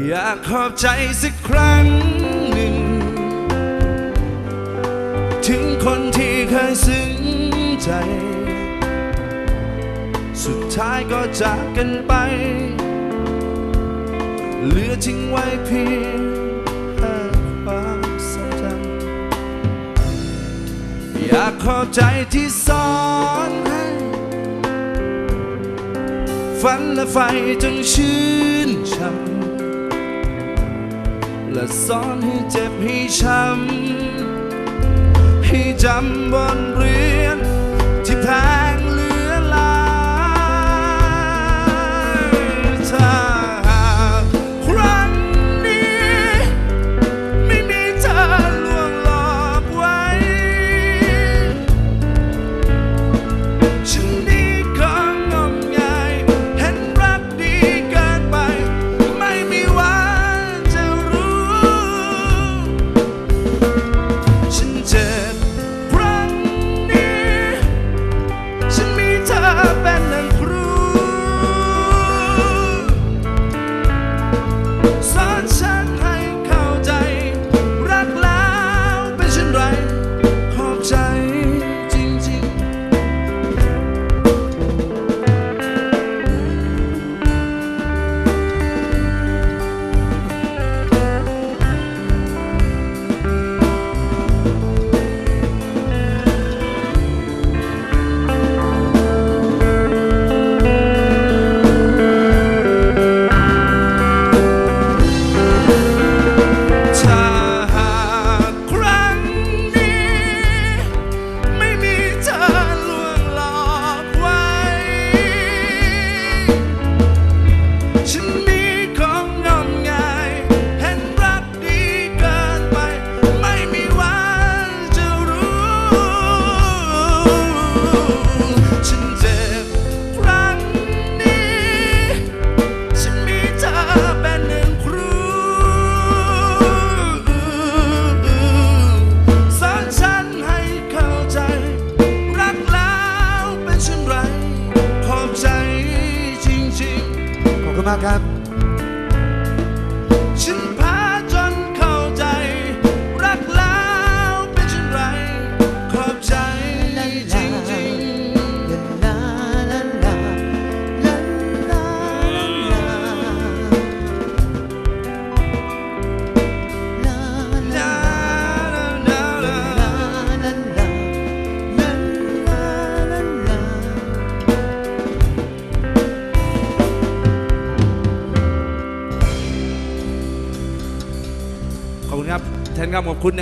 อยากขอบใจสักครั้งหนึ่ง ถึงคนที่เคยซึ้งใจ สุดท้ายก็จากกันไป เหลือทิ้งไว้เพียงความทรงจำอยากขอบใจที่สอนให้ฝันและไฟจงชื่นช่ำ และสอนให้เจ็บให้ช้ำให้จำบน Gunakan. แทนคำขอบคุณนะ